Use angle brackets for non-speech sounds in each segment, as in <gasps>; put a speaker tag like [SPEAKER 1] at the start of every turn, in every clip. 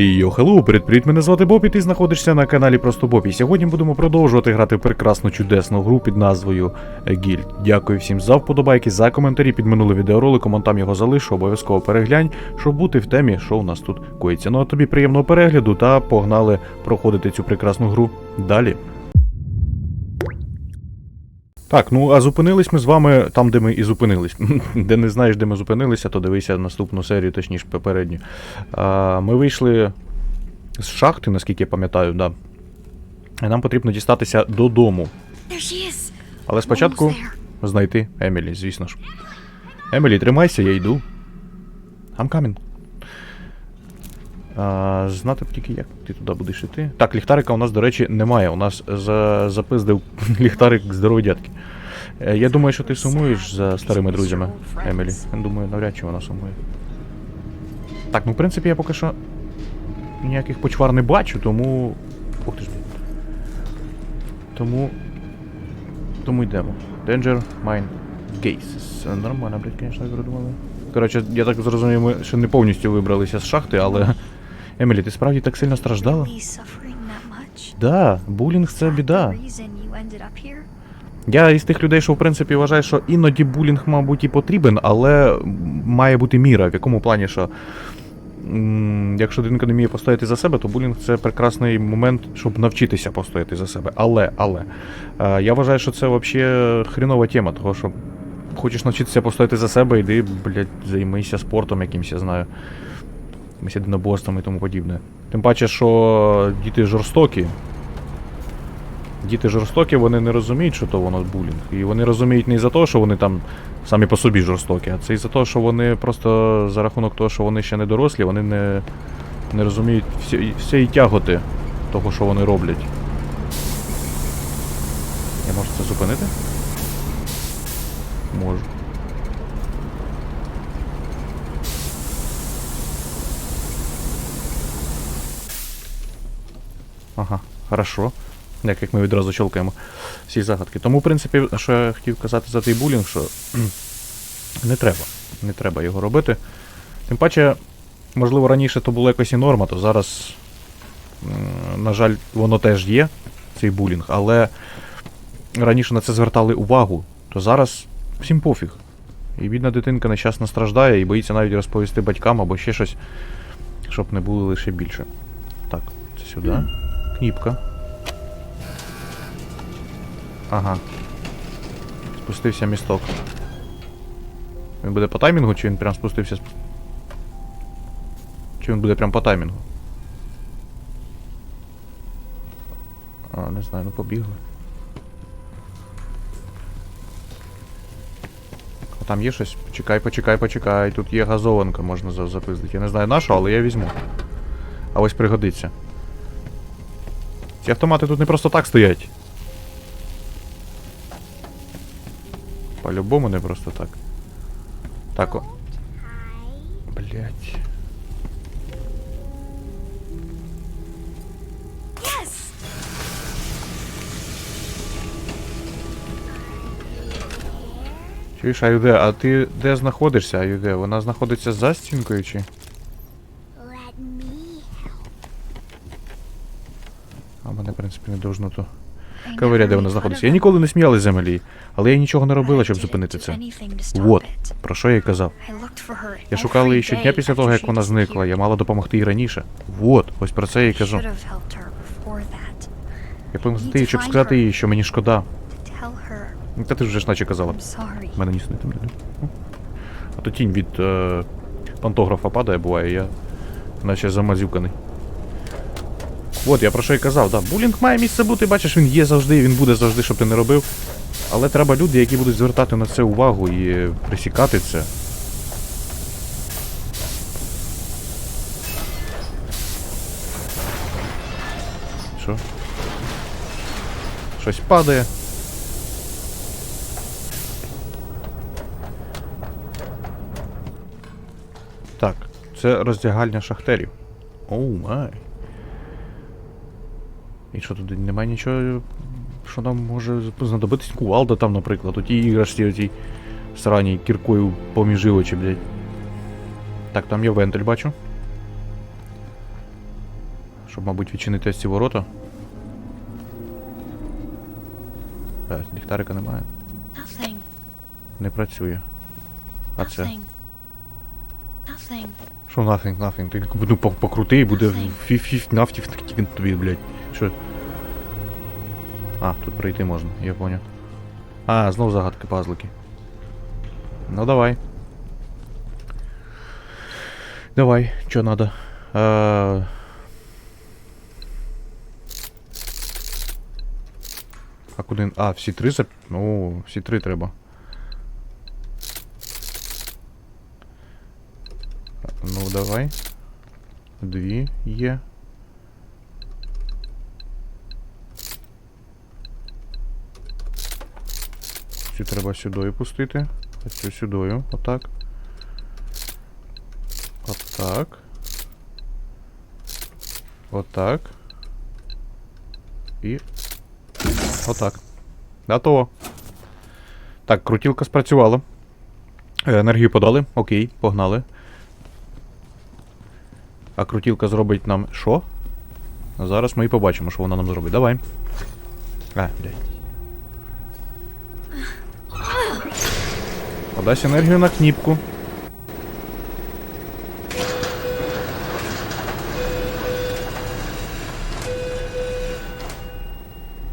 [SPEAKER 1] Йо, хеллоу, привіт, мене звати Боб, і ти знаходишся на каналі Просто Боб. І сьогодні будемо продовжувати грати в прекрасну чудесну гру під назвою Гільд. Дякую всім за вподобайки, за коментарі під минулим відеороликом, он там його залишу, обов'язково переглянь, щоб бути в темі, що у нас тут коїться. Ну а тобі приємного перегляду та погнали проходити цю прекрасну гру далі. Так, ну а зупинились ми з вами там, де ми і зупинились. <laughs> де не знаєш, де ми зупинилися, то дивися наступну серію, точніше попередню. А, ми вийшли з шахти, наскільки я пам'ятаю, да. І нам потрібно дістатися додому. Але спочатку знайти Емілі, звісно ж. Емілі, тримайся, я йду. I'm coming. А, знати б тільки, як ти туди будеш йти. Так, ліхтарика у нас, до речі, немає. У нас за... запиздив <laughs> ліхтарик здоровий дядьки. Е, Я думаю, що ти сумуєш за старими друзями, Емілі. Думаю, навряд чи вона сумує. Так, ну в принципі я поки що ніяких почвар не бачу, тому. Ух ти ж. Тому. Тому йдемо. Danger Mine Gases. Нормально, блядь, звісно, придумали. Коротше, я так зрозумів, ми ще не повністю вибралися з шахти, але. Емілі, ти справді так сильно страждала? Да, булінг це біда. Я із тих людей, що в принципі вважаю, що іноді булінг, мабуть, і потрібен, але має бути міра, в якому плані, що якщо дитинка не вміє постояти за себе, то булінг це прекрасний момент, щоб навчитися постояти за себе. Але, але е, я вважаю, що це взагалі хрінова тема, того що хочеш навчитися постояти за себе, йди, блядь, займися спортом якимось, я знаю. Якимось єдиноборством і тому подібне. Тим паче, що діти жорстокі, Діти жорстокі, вони не розуміють, що то воно булінг. І вони розуміють не із-за того, що вони там самі по собі жорстокі, а це із-за того, що вони просто за рахунок того, що вони ще не дорослі, вони не, не розуміють всі, всієї тяготи того, що вони роблять. Я можу це зупинити? Можу. Ага, хорошо. Як, як ми відразу щелкаємо всі загадки. Тому, в принципі, що я хотів казати за той булінг, що <clears throat> не треба. Не треба його робити. Тим паче, можливо, раніше то було якось і норма, то зараз, на жаль, воно теж є, цей булінг, але раніше на це звертали увагу, то зараз всім пофіг. І бідна дитинка нещасно страждає і боїться навіть розповісти батькам або ще щось, щоб не було лише більше. Так, це сюди. Кніпка. Ага. Спустився місток. Він буде по таймінгу, чи він прям спустився. Чи він буде прям по таймінгу? А, не знаю, ну побігли. А там є щось? Почекай, почекай, почекай. Тут є газованка, можна запиздити. Я не знаю нашу, але я візьму. А ось пригодиться. Ці автомати тут не просто так стоять. По-любому не просто так. Так о. Блять. Чуєш, Аюде, а ти де знаходишся, Аюде? Вона знаходиться за стінкою чи?
[SPEAKER 2] Let me.
[SPEAKER 1] А мене, в принципі, не должно то.
[SPEAKER 2] Never
[SPEAKER 1] де вона знаходиться. Я ніколи не сміялась за Емілії, але я нічого не робила, щоб зупинити це. Вот, про що я й казав. Я шукала її щодня після того, як вона зникла. Я мала допомогти і раніше. Вот, ось про це я й кажу. Я помогти їй, щоб сказати їй, що мені шкода. Ну, Та ти вже ж наче казала. Мене ніс не тим. А то тінь від е, пантографа падає, буває, я наче замазюканий. От, я про що й казав, да, булінг має місце бути, бачиш, він є завжди, він буде завжди, щоб ти не робив. Але треба люди, які будуть звертати на це увагу і присікати це. Що? Щось падає. Так, це роздягальня шахтерів. Оу май. І що тут немає нічого, що нам може знадобитись? Кувалда там, наприклад, у тій іграшці, у тій сраній кіркою поміж очі, блядь. Так, там є вентиль, бачу. Щоб, мабуть, відчинити ці ворота. Е, ліхтарика немає.
[SPEAKER 2] Nothing.
[SPEAKER 1] Не працює. А це.
[SPEAKER 2] Nothing. Nothing.
[SPEAKER 1] Що nothing, nothing? Ти ну, покрути і буде
[SPEAKER 2] Nothing.
[SPEAKER 1] фіф нафтів тобі, блядь. Що? А, тут пройти можна, я понял. А, знов загадки пазлики. Ну давай. Давай, що надо? Е... А куди? А, всі три зап... Ну, всі три треба. Ну, давай. Дві є. Цю треба сюди пустити. А цю сюди. Отак. Отак. Отак. І. Отак. Готово. Так, крутілка спрацювала. Е, Енергію подали. Окей, погнали. А крутілка зробить нам що? Зараз ми і побачимо, що вона нам зробить. Давай. А, блядь. Подасть енергію на кніпку.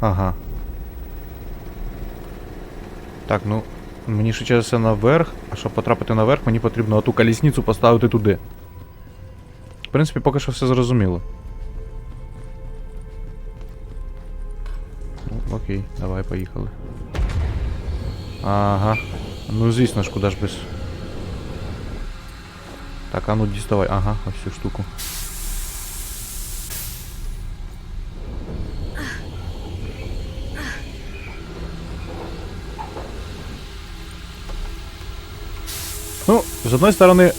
[SPEAKER 1] Ага. Так, ну. Мені ще через наверх, а щоб потрапити наверх, мені потрібно оту колісницю поставити туди. В принципі, поки що все зрозуміло. Ну, окей, давай, поїхали. Ага. Ну звісно ж, куди ж без. Так, а ну діставай. Ага, ось цю штуку. Ну, з одної сторони,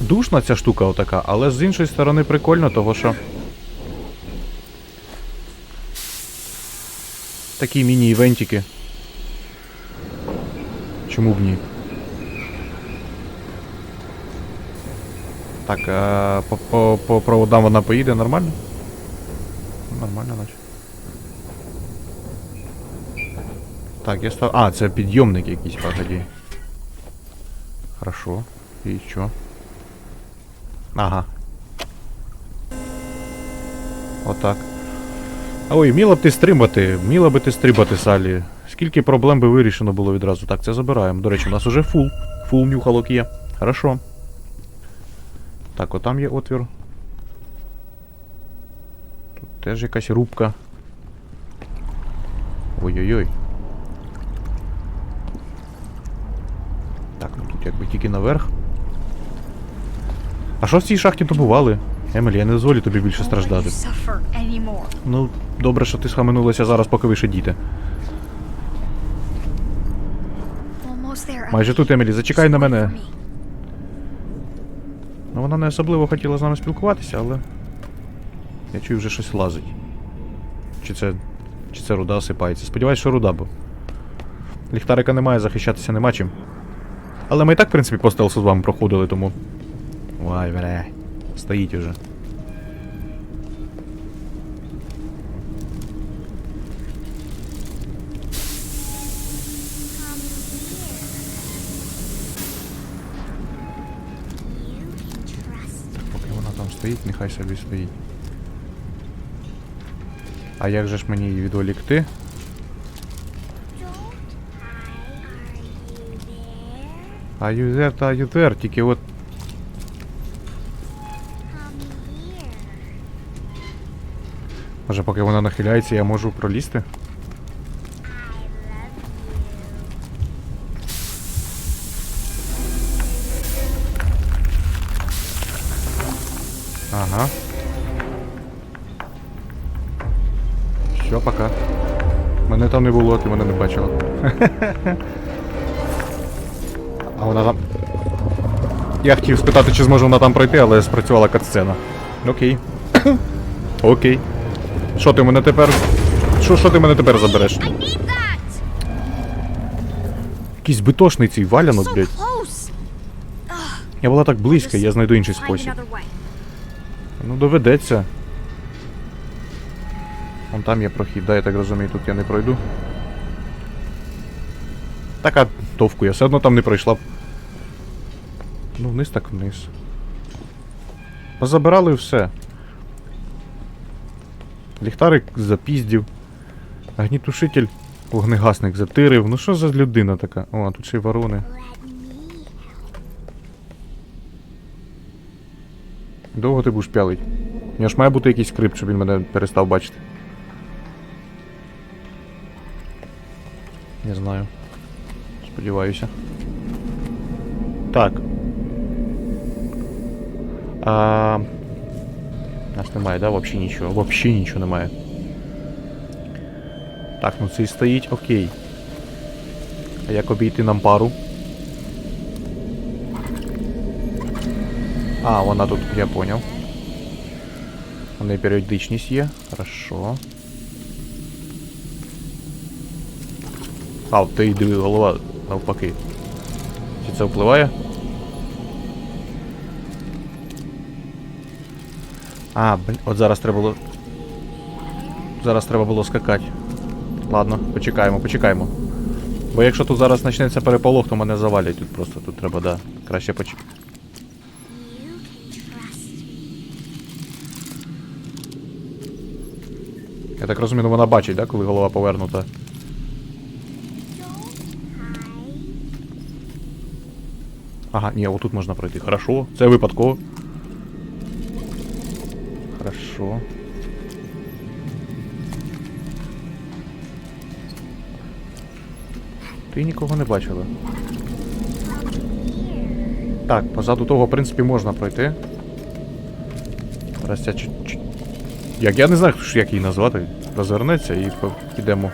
[SPEAKER 1] душна ця штука отака, але з іншої сторони прикольно, того що. Такі міні-івентики. Чому б ні? Так, а по, по, по проводам вона поїде нормально? Нормально, наче. Так, я став. А, це підйомник якийсь, погоді. Хорошо. І що? Ага. Отак. Ой, міла б ти стрибати, міла би ти стрибати, Салі. Скільки проблем би вирішено було відразу. Так, це забираємо. До речі, у нас уже фул. Фул нюхалок є. Хорошо. Так, отам є отвір. Тут теж якась рубка. Ой-ой-ой. Так, ну тут якби тільки наверх. А що в цій шахті добували? Емілі, я не дозволю тобі більше страждати. Ну, добре, що ти схаменулася зараз, поки ви ще діти. Майже тут, Емілі, зачекай на мене. Ну, вона не особливо хотіла з нами спілкуватися, але. Я чую, вже щось лазить. Чи це. Чи це руда осипається? Сподіваюсь, що руда, бо. Ліхтарика немає, захищатися нема чим. Але ми і так, в принципі, по стелсу з вами проходили, тому. Ой, бля. Стоїть уже. Так, поки вона там стоїть, нехай собі стоїть. А як же ж мені її відволікти? А юзер та юзер, тільки от. Може, поки вона нахиляється, я можу пролізти? Ага. Все, пока. Мене там не було, ти мене не бачила. <laughs> А вона там. Я хотів спитати, чи зможе вона там пройти, але спрацювала катсцена. Окей. <coughs> Окей. Що ти мене тепер. Що, що ти мене тепер забереш? Якийсь битошний цей валянок, блядь. Я була так близько, я знайду інший спосіб. Ну доведеться. Вон там є прохід, да, я так розумію, тут я не пройду. Так, а товку я все одно там не пройшла б. Ну, вниз так вниз. Позабирали все. Ліхтарик запіздів. Огнітушитель, вогнегасник затирив. Ну що за людина така? О, тут ще й ворони. Довго ти будеш пялить? У нього ж має бути якийсь скрипт, щоб він мене перестав бачити. Не знаю. Сподіваюся. Так. А... Нас немає, да? Вообще нічого. Вообще нічого немає. Так, ну цей стоїть, окей. А як обійти нам пару? А, вона тут, я понял. У неї періодичність є. Хорошо. А, ти диви, голова навпаки. Чи це впливає? А, блін, от зараз треба було. Зараз треба було скакати. Ладно, почекаємо, почекаємо. Бо якщо тут зараз почнеться переполох, то мене завалять тут просто. Тут треба, да. Краще почекати. Я так розумію, ну вона бачить, да, коли голова повернута. Ага, ні, отут можна пройти. Хорошо. Це випадково. Хорошо. Ти нікого не бачила. Так, позаду того, в принципі, можна пройти. Зараз ця чуть-чуть. Як я не знаю, як її назвати. Розвернеться і підемо.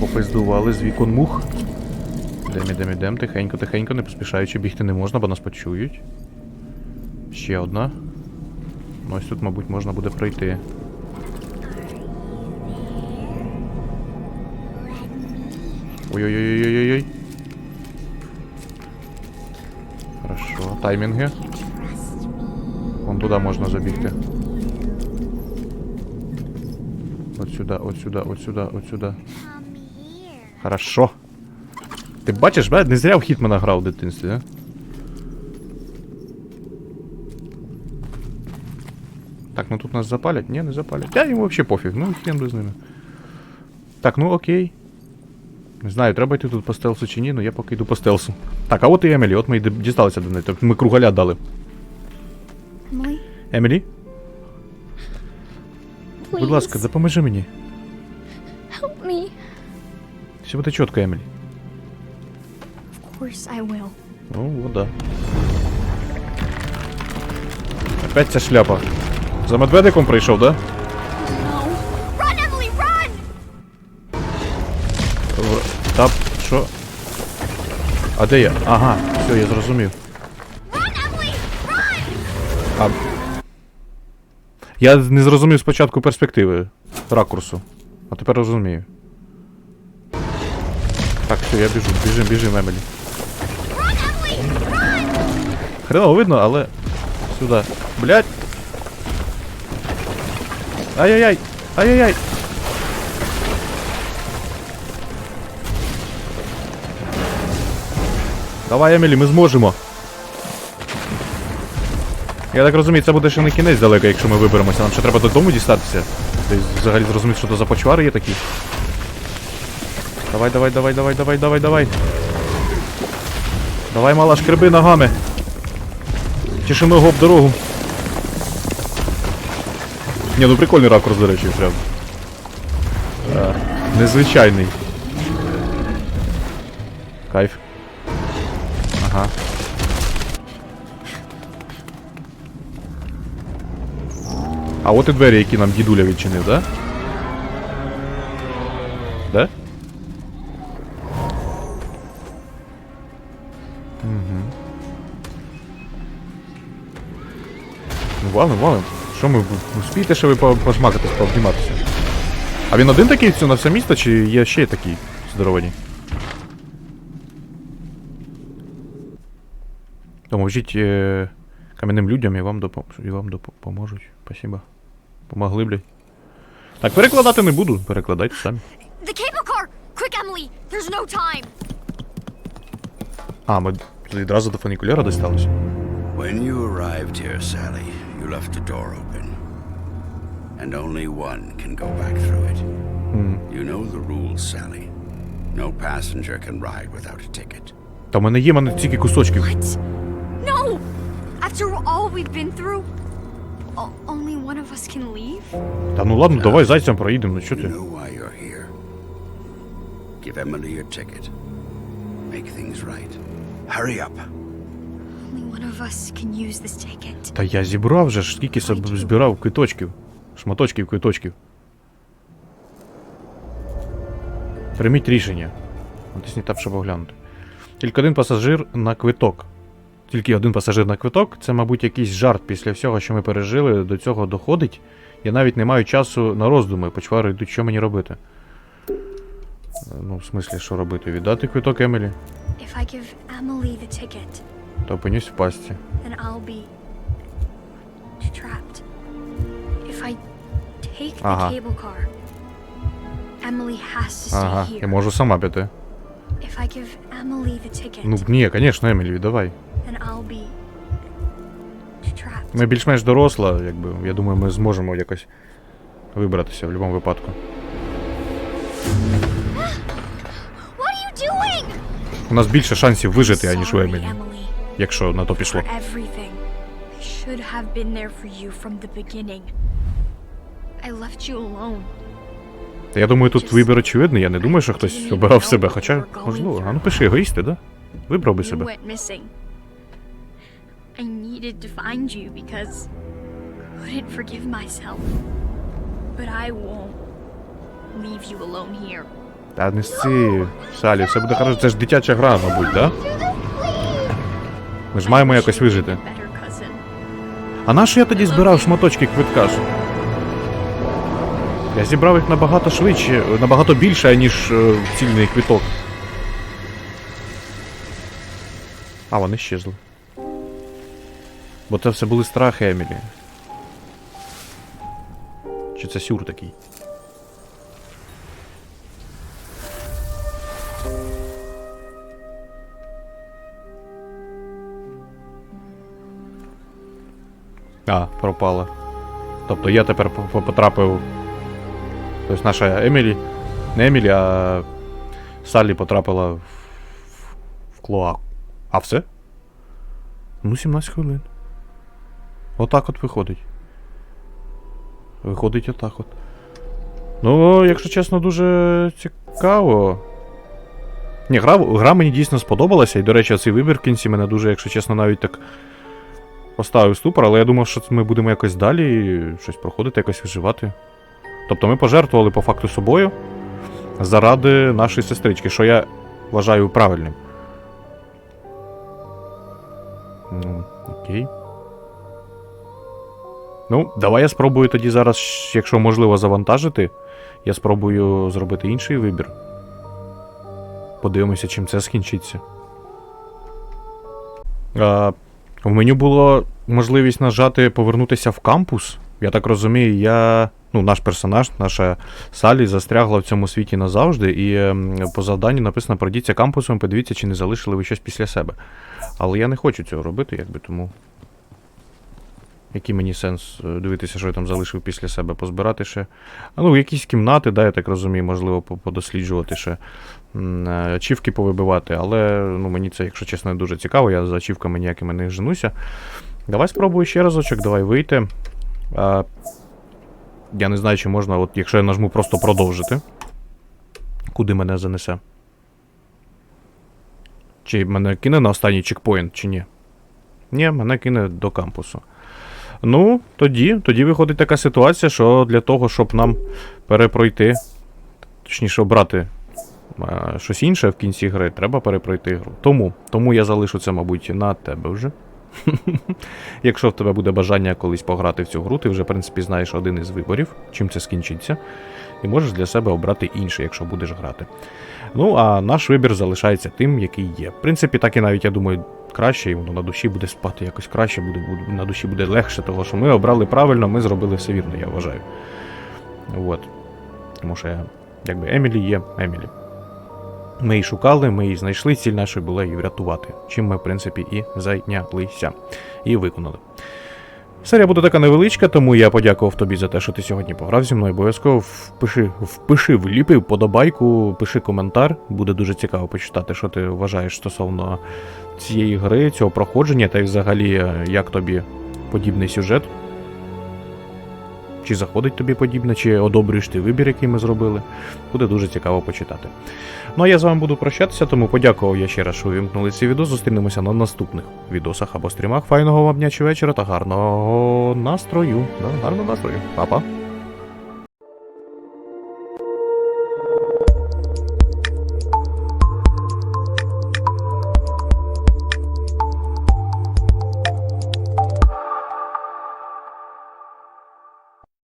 [SPEAKER 1] Попиздували з вікон мух. Ідем, ідем, ідем, тихенько, тихенько, не поспішаючи бігти не можна, бо нас почують. Ще одна. Ну ось тут, мабуть, можна буде пройти. Ой-ой-ой-ой-ой-ой. Хорошо, таймінги. Вон туди можна забігти. От сюди, от сюди, от сюди, от сюди. Хорошо. Ти бачиш, блядь, не зря в Хітмена грав в дитинстві, а? Так, ну тут нас запалять? Ні, не запалять. Та їм вообще пофіг, ну хрен би з ними. Так, ну окей. Не знаю, треба йти тут по стелсу чи ні, ну я поки йду по стелсу. Так, а от і Емілі, от ми д- дісталися до неї. Тобто ми кругаля дали.
[SPEAKER 2] Emily?
[SPEAKER 1] Емілі, будь ласка, допоможи мені.
[SPEAKER 2] help me.
[SPEAKER 1] Все буде чітко, Емілі.
[SPEAKER 2] Course I will.
[SPEAKER 1] Ну, вот да. Опять ця шляпа. За медведиком прийшов, да?
[SPEAKER 2] No. Run, Emily, run!
[SPEAKER 1] В- Та, що? А де я? Ага, все, я зрозумів.
[SPEAKER 2] Run, Emily, run!
[SPEAKER 1] А... Я не зрозумів спочатку перспективи ракурсу. А тепер розумію. Так, все, я біжу, біжим, біжим, Емелі. Хреново видно, але. Сюди. Блять. Ай-яй-яй! Ай-яй-яй! Давай, Емілі, ми зможемо. Я так розумію, це буде ще не кінець далеко, якщо ми виберемося. Нам ще треба додому дістатися. Десь взагалі зрозуміти, що то за почвари є такі. Давай, давай, давай, давай, давай, давай, давай. Давай, мала, шкреби ногами. Тишину об дорогу. Ні, ну прикольний ракурс, до речі, прям. Е, незвичайний. Кайф. Ага. А от і двері, які нам дідуля відчинив? Да? Валим, валим. Що ми, успієте ще ви по- пожмакатись, пообніматися? А він один такий все на все місто, чи є ще такі здоровані? Тому вчіть. Е... Кам'яним людям і вам, допом... і вам допоможуть. Спасибо. Помогли, блядь. Так, перекладати не буду, перекладайте самі.
[SPEAKER 2] The cable car! Quick, Emily! There's no time!
[SPEAKER 1] А, ми відразу до фунікулера досталися.
[SPEAKER 3] When you arrived here, Sally, you left the door open. And only one can go back through it. You know the rules, Sally. No passenger can ride without a ticket.
[SPEAKER 1] Та в мене є в мене тільки кусочків.
[SPEAKER 2] What? No! After all we've been through, o- only one of us can leave?
[SPEAKER 1] Та ну ладно, давай зайцем проїдемо, ну що
[SPEAKER 3] You
[SPEAKER 1] ти?
[SPEAKER 3] know why you're here. Give Emily your ticket. Make things right. Hurry up.
[SPEAKER 1] Та я зібрав же ж, скільки збирав квиточків. Шматочків квиточків. Прийміть рішення. Натисніть там, щоб оглянути. Тільки один пасажир на квиток. Тільки один пасажир на квиток це, мабуть, якийсь жарт після всього, що ми пережили, до цього доходить. Я навіть не маю часу на роздуми, почвари йдуть, що мені робити. Е, Ну, в смислі, що робити? Віддати квиток Емілі, То опинюсь в пасті.
[SPEAKER 2] then I'll be trapped. If I take the
[SPEAKER 1] Ага.
[SPEAKER 2] cable car, Emily has to stay
[SPEAKER 1] Ага,
[SPEAKER 2] here.
[SPEAKER 1] я можу сама піти.
[SPEAKER 2] If I give Emily the ticket,
[SPEAKER 1] Ну, ні, звісно, Емілі, давай.
[SPEAKER 2] then I'll be.
[SPEAKER 1] Ми більш-менш доросла, якби. Я думаю, ми зможемо якось вибратися в будь-якому випадку. <gasps> У нас більше шансів вижити, аніж у Емілі, якщо на то пішло.
[SPEAKER 2] should have been there for you from the beginning. I left you alone.
[SPEAKER 1] Та я думаю, тут вибір очевидний. Я не думаю, що хтось обирав себе. Хоча, можливо, а ну пиши, егоїсти, да? Вибрав би себе.
[SPEAKER 2] I needed to find you because I couldn't forgive myself. But I won't leave you alone here.
[SPEAKER 1] Та не сці, Салі, все буде хорошо. Це ж дитяча гра, мабуть, да? Ми ж маємо якось вижити. А на що я тоді збирав шматочки квитка? Я зібрав їх набагато швидше, набагато більше, ніж е, цільний квиток. А, вони щезли. Бо це все були страхи Емілі. Чи це сюр такий? А, пропала. Тобто я тепер по- по- потрапив. Тобто наша Емілі. Не Емілі, а Саллі потрапила в, в клоаку. А все? Ну, 17 хвилин. Отак от виходить. Виходить отак от. Ну, якщо чесно, дуже цікаво. Ні, гра, гра мені дійсно сподобалася, і, до речі, цей вибір в кінці мене дуже, якщо чесно, навіть так поставив ступор, але я думав, що ми будемо якось далі щось проходити, якось виживати. Тобто ми пожертвували по факту собою заради нашої сестрички, що я вважаю правильним. Ну, окей. Ну, давай я спробую тоді зараз, якщо можливо, завантажити. Я спробую зробити інший вибір. Подивимося, чим це скінчиться. А, в меню було можливість нажати повернутися в кампус. Я так розумію, я. Ну, наш персонаж, наша Салі, застрягла в цьому світі назавжди, і ем, по завданню написано: пройдіться кампусом, подивіться, чи не залишили ви щось після себе. Але я не хочу цього робити, якби тому. Який мені сенс е, дивитися, що я там залишив після себе, позбирати ще. Ну, якісь кімнати, да, я так розумію, можливо, подосліджувати ще. е, Ачівки повибивати, але ну, мені це, якщо чесно, дуже цікаво, я за ачівками ніякими не женуся. Давай спробую ще разочок, давай вийти. А, я не знаю, чи можна, от якщо я нажму просто продовжити. Куди мене занесе? Чи мене кине на останній чекпоінт, чи ні? Ні, мене кине до кампусу. Ну, тоді, тоді виходить така ситуація, що для того, щоб нам перепройти, точніше, обрати е, щось інше в кінці гри, треба перепройти гру. Тому, тому я залишу це, мабуть, на тебе вже. <laughs> Якщо в тебе буде бажання колись пограти в цю гру, ти вже, в принципі, знаєш один із виборів, чим це скінчиться, і можеш для себе обрати інший, якщо будеш грати. Ну, а наш вибір залишається тим, який є. В принципі, так і навіть, я думаю, краще, і воно на душі буде спати якось краще, буде, на душі буде легше, того що ми обрали правильно, ми зробили все вірно, я вважаю. От. Тому що якби Емілі є Емілі. Ми її шукали, ми її знайшли, ціль нашої була її врятувати. Чим ми, в принципі, і зайнялися. І виконали. Серія буде така невеличка, тому я подякував тобі за те, що ти сьогодні пограв зі мною. Обов'язково впиши, впиши вліпи, подобайку, пиши коментар. Буде дуже цікаво почитати, що ти вважаєш стосовно цієї гри, цього проходження, та й взагалі, е, як тобі подібний сюжет. Чи заходить тобі подібне, чи одобрюєш ти вибір, який ми зробили. Буде дуже цікаво почитати. Ну а я з вами буду прощатися, тому подякував я ще раз, що вимкнули ці відео. Зустрінемося на наступних відосах або стрімах. Файного вам дня чи вечора та гарного настрою. Да, гарного настрою. Па-па.